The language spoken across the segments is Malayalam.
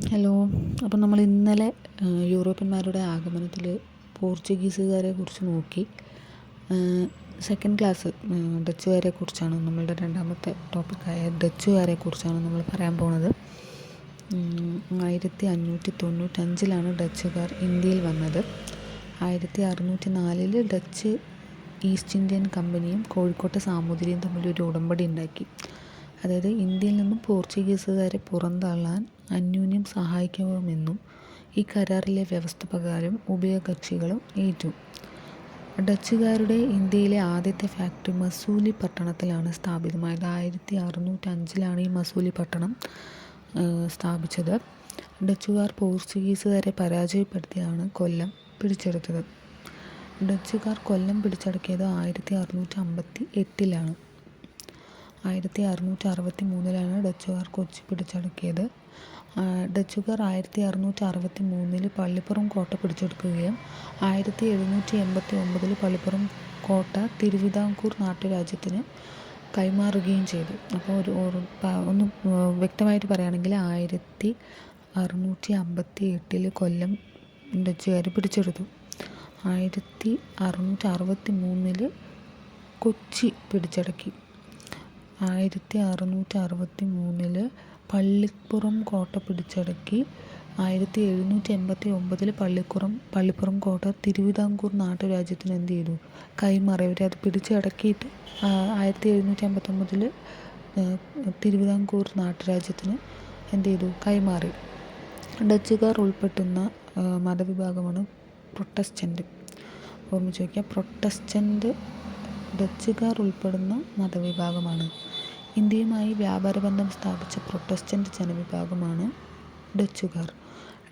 ഹലോ അപ്പം നമ്മൾ ഇന്നലെ യൂറോപ്യന്മാരുടെ ആഗമനത്തിൽ പോർച്ചുഗീസുകാരെ കുറിച്ച് നോക്കി. സെക്കൻഡ് ക്ലാസ് ഡച്ചുകാരെ കുറിച്ചാണ് നമ്മളുടെ രണ്ടാമത്തെ ടോപ്പിക്കായ ഡച്ചുകാരെ കുറിച്ചാണ് നമ്മൾ പറയാൻ പോണത്. ആയിരത്തി അഞ്ഞൂറ്റി തൊണ്ണൂറ്റഞ്ചിലാണ് ഡച്ചുകാർ ഇന്ത്യയിൽ വന്നത്. ആയിരത്തി അറുന്നൂറ്റി നാലിൽ ഡച്ച് ഈസ്റ്റ് ഇന്ത്യൻ കമ്പനിയും കോഴിക്കോട്ടെ സാമൂതിരിയും തമ്മിൽ ഒരു ഉടമ്പടി ഉണ്ടാക്കി. അതായത് ഇന്ത്യയിൽ നിന്നും പോർച്ചുഗീസുകാരെ പുറന്തള്ളാൻ അന്യോന്യം സഹായിക്കാമെന്നും ഈ കരാറിലെ വ്യവസ്ഥ പ്രകാരം ഉഭയകക്ഷികളും ഏറ്റു. ഡച്ചുകാരുടെ ഇന്ത്യയിലെ ആദ്യത്തെ ഫാക്ടറി മസൂലി പട്ടണത്തിലാണ് സ്ഥാപിതമായത്. ആയിരത്തി അറുന്നൂറ്റഞ്ചിലാണ് ഈ മസൂലി പട്ടണം സ്ഥാപിച്ചത്. ഡച്ചുകാർ പോർച്ചുഗീസുകാരെ പരാജയപ്പെടുത്തിയാണ് കൊല്ലം പിടിച്ചെടുത്തത്. ഡച്ചുകാർ കൊല്ലം പിടിച്ചടക്കിയത് ആയിരത്തി അറുന്നൂറ്റി അമ്പത്തി എട്ടിലാണ് ആയിരത്തി അറുന്നൂറ്റി അറുപത്തി മൂന്നിലാണ് ഡച്ചുകാർ കൊച്ചി പിടിച്ചടക്കിയത്. ഡച്ചുകാർ ആയിരത്തി അറുന്നൂറ്റി അറുപത്തി മൂന്നിൽ പള്ളിപ്പുറം കോട്ട പിടിച്ചെടുക്കുകയും ആയിരത്തി എഴുന്നൂറ്റി എൺപത്തി ഒമ്പതിൽ പള്ളിപ്പുറം കോട്ട തിരുവിതാംകൂർ നാട്ടുരാജ്യത്തിന് കൈമാറുകയും ചെയ്തു. അപ്പോൾ ഒരു ഒന്ന് വ്യക്തമായിട്ട് പറയുകയാണെങ്കിൽ ആയിരത്തി അറുന്നൂറ്റി അമ്പത്തി എട്ടിൽ കൊല്ലം ഡച്ചുകാർ പിടിച്ചെടുത്തു. ആയിരത്തി അറുന്നൂറ്റി അറുപത്തി മൂന്നിൽ കൊച്ചി പിടിച്ചടക്കി. ആയിരത്തി അറുന്നൂറ്റി അറുപത്തി മൂന്നിൽ പള്ളിപ്പുറം കോട്ട പിടിച്ചടക്കി. ആയിരത്തി എഴുന്നൂറ്റി എൺപത്തി ഒമ്പതിൽ പള്ളിക്കുറം പള്ളിപ്പുറം കോട്ട തിരുവിതാംകൂർ നാട്ടുരാജ്യത്തിന് എന്ത് ചെയ്തു? കൈമാറി. അവർ അത് പിടിച്ചടക്കിയിട്ട് ആയിരത്തി എഴുന്നൂറ്റി അമ്പത്തൊമ്പതിൽ തിരുവിതാംകൂർ നാട്ടുരാജ്യത്തിന് എന്ത് ചെയ്തു? കൈമാറി. ഡച്ചുകാർ ഉൾപ്പെട്ടുന്ന മതവിഭാഗമാണ് പ്രൊട്ടസ്റ്റന്റ് ഓർമ്മിച്ച് വയ്ക്കുക പ്രൊട്ടസ്റ്റന്റ് ഡച്ചുകാർ ഉൾപ്പെടുന്ന മതവിഭാഗമാണ്. ഇന്ത്യയുമായി വ്യാപാരബന്ധം സ്ഥാപിച്ച പ്രൊട്ടസ്റ്റന്റ് ജനവിഭാഗമാണ് ഡച്ചുകാർ.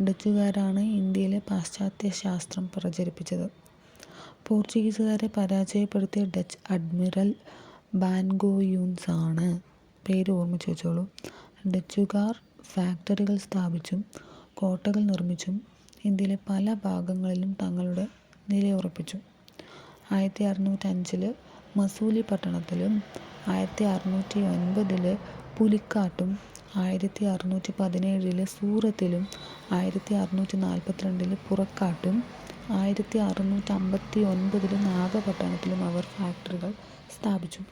ഡച്ചുകാരാണ് ഇന്ത്യയിലെ പാശ്ചാത്യ ശാസ്ത്രം പ്രചരിപ്പിച്ചത്. പോർച്ചുഗീസുകാരെ പരാജയപ്പെടുത്തിയ ഡച്ച് അഡ്മിറൽ ബാൻഗോയൂൻസ് ആണ് പേര് ഓർമ്മിച്ച് വെച്ചോളൂ ഡച്ചുകാർ ഫാക്ടറികൾ സ്ഥാപിച്ചും കോട്ടകൾ നിർമ്മിച്ചും ഇന്ത്യയിലെ പല ഭാഗങ്ങളിലും തങ്ങളുടെ നിലയുറപ്പിച്ചു. ആയിരത്തി അറുന്നൂറ്റഞ്ചിൽ മസൂലി പട്ടണത്തിലും ആയിരത്തി അറുന്നൂറ്റി ഒൻപതിൽ പുലിക്കാട്ടും ആയിരത്തി അറുന്നൂറ്റി പതിനേഴിൽ സൂറത്തിലും ആയിരത്തി അറുന്നൂറ്റി നാൽപ്പത്തിരണ്ടിൽ പുറക്കാട്ടും ആയിരത്തി അറുന്നൂറ്റി അമ്പത്തി ഒൻപതിൽ നാഗപട്ടണത്തിലും അവർ ഫാക്ടറികൾ സ്ഥാപിച്ചു.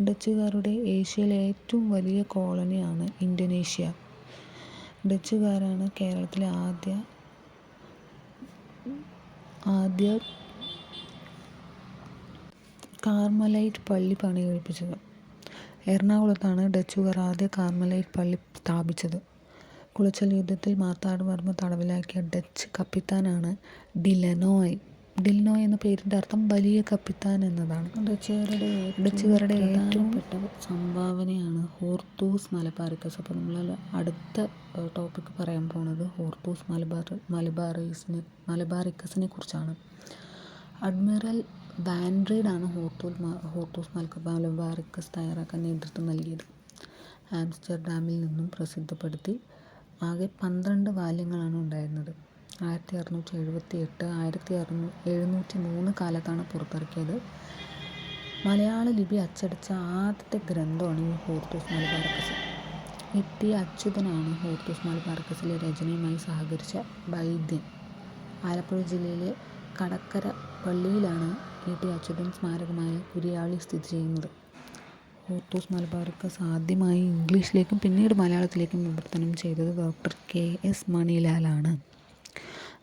ഡച്ചുകാരുടെ ഏഷ്യയിലെ ഏറ്റവും വലിയ കോളനിയാണ് ഇന്തോനേഷ്യ. ഡച്ചുകാരാണ് കേരളത്തിലെ ആദ്യ ആദ്യ കാർമലൈറ്റ് പള്ളി പണി കഴിപ്പിച്ചത് എറണാകുളത്താണ് ഡച്ചുകാർ ആദ്യ കാർമലൈറ്റ് പള്ളി സ്ഥാപിച്ചത്. കുളച്ചൽ യുദ്ധത്തിൽ മാർത്താണ്ഡവർമ്മ തടവിലാക്കിയ ഡച്ച് കപ്പിത്താനാണ് ഡിലനോയ്. ഡിലനോയ് എന്ന പേരിന്റെ അർത്ഥം വലിയ കപ്പിത്താൻ എന്നതാണ്. ഡച്ചുകാരുടെ ഡച്ചുകാരുടെ ഏറ്റവും പെട്ട സംഭാവനയാണ് ഹോർത്തൂസ് മലബാറിക്കസ് അപ്പോൾ നമ്മൾ അടുത്ത ടോപ്പിക് പറയാൻ പോണത് ഹോർത്തൂസ് മലബാർ മലബാറീസിനെ മലബാറിക്കസിനെ കുറിച്ചാണ്. അഡ്മിറൽ വാൻഡ്രീഡാണ് ഹോർത്തൂൽ ഹോർത്തൂസ് മലബാറിക്കസ് തയ്യാറാക്കാൻ നേതൃത്വം നൽകിയത്. ആംസ്റ്റർഡാമിൽ നിന്നും പ്രസിദ്ധപ്പെടുത്തി ആകെ പന്ത്രണ്ട് വാല്യങ്ങളാണ് ഉണ്ടായിരുന്നത്. ആയിരത്തി അറുന്നൂറ്റി എഴുപത്തി എട്ട് ആയിരത്തി അറുന്നൂ എഴുന്നൂറ്റി മൂന്ന് കാലത്താണ് പുറത്തിറക്കിയത്. മലയാള ലിപി അച്ചടിച്ച ആദ്യത്തെ ഗ്രന്ഥമാണ് ഈ ഹോർത്തൂസ് മലബാറിക്കസ് ഇ ടി അച്യുതനാണ് ഹോർത്തൂസ് മലബാറിക്കസിലെ രചനയുമായി സഹകരിച്ച വൈദ്യൻ ആലപ്പുഴ ജില്ലയിലെ കടക്കര പള്ളിയിലാണ് ഇ ടി അച്യുതൻ സ്മാരകമായ കുരിയാളി സ്ഥിതി ചെയ്യുന്നത്. ഓർത്തോസ് മലബാർക്ക് ആദ്യമായി ഇംഗ്ലീഷിലേക്കും പിന്നീട് മലയാളത്തിലേക്കും വിവർത്തനം ചെയ്തത് ഡോക്ടർ കെ എസ് മണിലാലാണ്.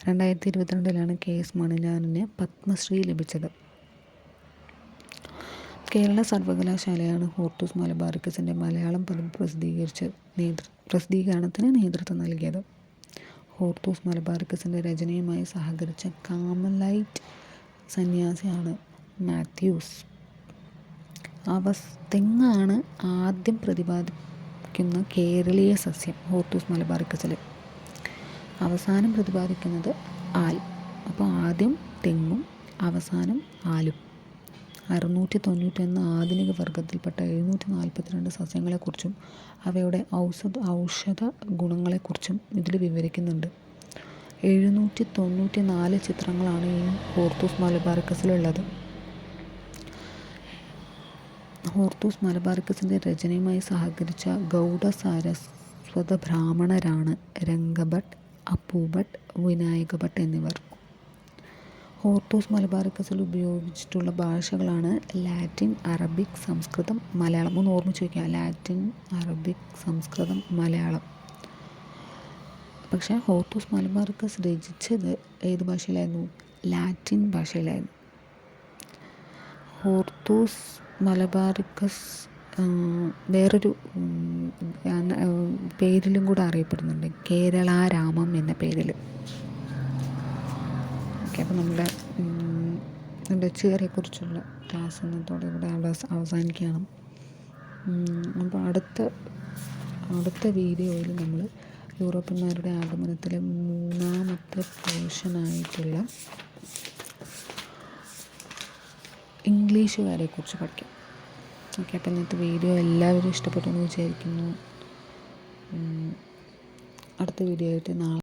രണ്ടായിരത്തി ഇരുപത്തിരണ്ടിലാണ് കെ എസ് മണിലാലിന് പത്മശ്രീ ലഭിച്ചത്. കേരള സർവകലാശാലയാണ് ഹോർത്തൂസ് മലബാറിക്കസിന്റെ മലയാളം പദം പ്രസിദ്ധീകരിച്ച് നേതൃ പ്രസിദ്ധീകരണത്തിന് നേതൃത്വം നൽകിയത്. ഹോർത്തൂസ് മലബാറിക്കസിന്റെ രചനയുമായി സഹകരിച്ച കാമലൈറ്റ് സന്യാസിയാണ് മാത്യൂസ്. അവസ് തെങ്ങാണ് ആദ്യം പ്രതിപാദിക്കുന്ന കേരളീയ സസ്യം? ഹോർത്തൂസ് മലബാറിക്കസിൽ അവസാനം പ്രതിപാദിക്കുന്നത് ആൽ. അപ്പോൾ ആദ്യം തെങ്ങും അവസാനം ആലും. അറുന്നൂറ്റി തൊണ്ണൂറ്റൊന്ന് ആധുനിക വർഗത്തിൽപ്പെട്ട എഴുന്നൂറ്റി നാൽപ്പത്തിരണ്ട് സസ്യങ്ങളെക്കുറിച്ചും അവയുടെ ഔഷധ ഔഷധ ഗുണങ്ങളെക്കുറിച്ചും ഇതിൽ വിവരിക്കുന്നുണ്ട്. എഴുന്നൂറ്റി തൊണ്ണൂറ്റി നാല് ചിത്രങ്ങളാണ് ഈ ഹോർത്തൂസ് മലബാറിക്കസിലുള്ളത്. ഹോർത്തൂസ് മലബാറിക്കസിന്റെ രചനയുമായി സഹകരിച്ച ഗൗഡ സാരസ്വത ബ്രാഹ്മണരാണ് രംഗഭട്ട് അപ്പൂഭട്ട് വിനായകഭട്ട് എന്നിവർ. ഹോർത്തൂസ് മലബാറിക്കസിൽ ഉപയോഗിച്ചിട്ടുള്ള ഭാഷകളാണ് ലാറ്റിൻ അറബിക് സംസ്കൃതം മലയാളം. ഒന്ന് ഓർമ്മിച്ച് വയ്ക്കുക. Latin Arabic Sanskrit Malayalam. പക്ഷേ ഹോർത്തൂസ് മലബാറിക്കസ് രചിച്ചത് ഏത് ഭാഷയിലായിരുന്നു? ലാറ്റിൻ ഭാഷയിലായിരുന്നു. ഹോർത്തൂസ് മലബാറിക്കസ് വേറൊരു പേരിലും കൂടെ അറിയപ്പെടുന്നുണ്ട്. കേരള രാമം എന്ന പേരിൽ ഓക്കെ അപ്പോൾ നമ്മുടെ ഡച്ചുകാരെക്കുറിച്ചുള്ള ക്ലാസ് ഇന്നത്തോടെ ഇവിടെ അവസാനിക്കുകയാണ്. അപ്പോൾ അടുത്ത അടുത്ത വീഡിയോയിൽ നമ്മൾ യൂറോപ്യന്മാരുടെ ആഗമനത്തിലെ മൂന്നാമത്തെ പോർഷനായിട്ടുള്ള ഇംഗ്ലീഷുകാരെ കുറിച്ച് പഠിക്കാം. ഓക്കെ അപ്പോൾ ഇന്നത്തെ വീഡിയോ എല്ലാവരും ഇഷ്ടപ്പെട്ടു എന്ന് വിചാരിക്കുന്നു. അടുത്ത വീഡിയോ ആയിട്ട് നാളെ